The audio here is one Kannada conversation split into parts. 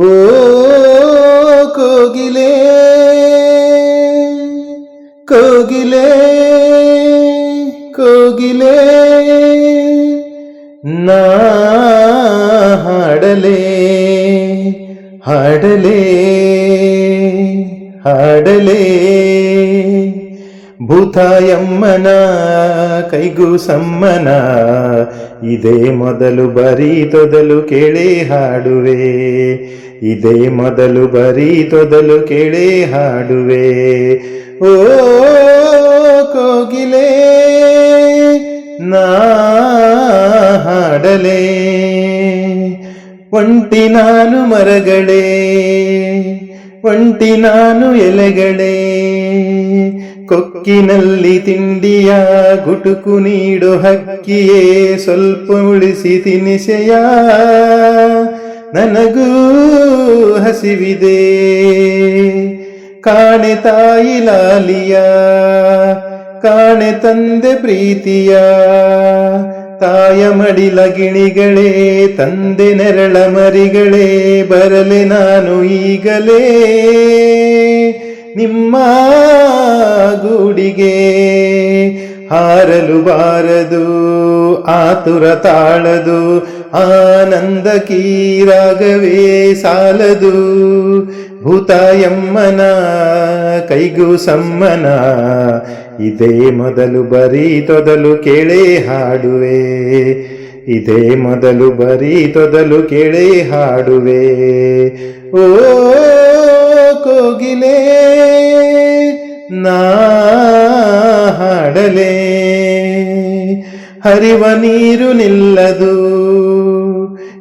ಓ ಕೋಗಿಲೆ ಕೋಗಿಲೆ ಕೋಗಿಲೆ ನಾ ಹಾಡಲೆ ಹಾಡಲೆ ಹಾಡಲೆ ಭೂತಾಯಮ್ಮನ, ಕೈಗೂ ಸಮ್ಮನ, ಇದೇ ಮೊದಲು ಬರೀ ತೊದಲು ಕೇಳಿ ಹಾಡುವೆ. ಇದೇ ಮೊದಲು ಬರೀ ತೊದಲು ಕೇಳಿ ಹಾಡುವೆ. ಓ ಕೋಗಿಲೆ, ನಾ ಹಾಡಲೆ. ಒಂಟಿ ನಾನು ಮರಗಳೇ, ಒಂಟಿ ನಾನು ಎಲೆಗಳೇ. ಕೊಕ್ಕಿನಲ್ಲಿ ತಿಂಡಿಯ ಗುಟುಕು ನೀಡು ಹಕ್ಕಿಯೇ, ಸ್ವಲ್ಪ ಉಳಿಸಿ ತಿನಿಸೆಯ? ನನಗೂ ಹಸಿವಿದೆ. ಕಾಣೆ ತಾಯಿ ಲಾಲಿಯ, ಕಾಣೆ ತಂದೆ ಪ್ರೀತಿಯ, ತಾಯ ಮಡಿಲ ಗಿಣಿಗಳೇ, ತಂದೆ ನೆರಳ ಮರಿಗಳೇ, ಬರಲೆ ನಾನು ಈಗಲೇ. ನಿಮ್ಮ ಗುಡಿಗೆ ಹಾರಲು ಬಾರದು, ಆತುರ ತಾಳದು, ಆನಂದ ಕೀರಾಗವೇ ಸಾಲದು. ಭೂತಾಯಮ್ಮನ ಕೈಗೂ ಸಮ್ಮನ, ಇದೇ ಮೊದಲು ಬರೀ ತೊದಲು ಕೇಳೇ ಹಾಡುವೆ. ಇದೇ ಮೊದಲು ಬರೀ ತೊದಲು ಕೇಳೇ ಹಾಡುವೆ. ಓ ಕೋಗಿಲೆ ಹಾಡಲೆ? ಹರಿವ ನೀರು ನಿಲ್ಲದು,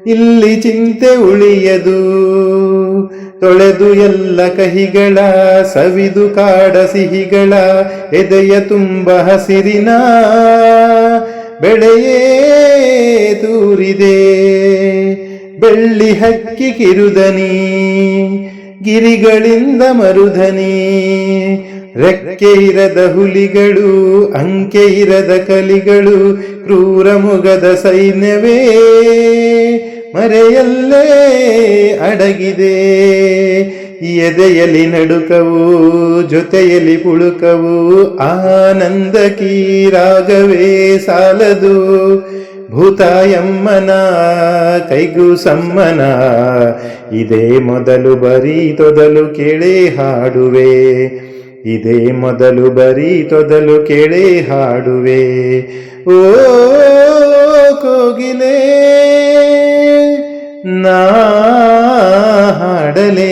ಇಲ್ಲಿ ಚಿಂತೆ ಉಳಿಯದು, ತೊಳೆದು ಎಲ್ಲ ಕಹಿಗಳ, ಸವಿದು ಕಾಡ ಸಿಹಿಗಳ, ಎದೆಯ ತುಂಬ ಹಸಿರಿನ ಬೆಳೆಯೇ ತೂರಿದೆ. ಬೆಳ್ಳಿ ಹಕ್ಕಿ ಕಿರುದನಿ ಗಿರಿಗಳಿಂದ ಮರುಧನಿ. ರೆಕ್ಕೆ ಇರದ ಹುಲಿಗಳು ಅಂಕೆ ಇರದ ಕಲಿಗಳು ಕ್ರೂರ ಮುಗದ ಸೈನ್ಯವೇ. ಮರೆಯಲ್ಲೇ ಅಡಗಿದೆ. ಎದೆಯಲ್ಲಿ ನಡುಕವು, ಜೊತೆಯಲ್ಲಿ ಪುಳುಕವು, ಆನಂದ ಕೀರಾಗವೇ ಸಾಲದು. ಭೂತಾಯಮ್ಮನ, ಕೈಗೂ ಸಮ್ಮನ, ಇದೇ ಮೊದಲು ಬರೀ ತೊದಲು ಕೇಳೇ ಹಾಡುವೆ. ಇದೇ ಮೊದಲು ಬರೀ ತೊದಲು ಕೇಳೇ ಹಾಡುವೆ. ಓ ಕೋಗಿಲೆ, ನಾ ಹಾಡಲೇ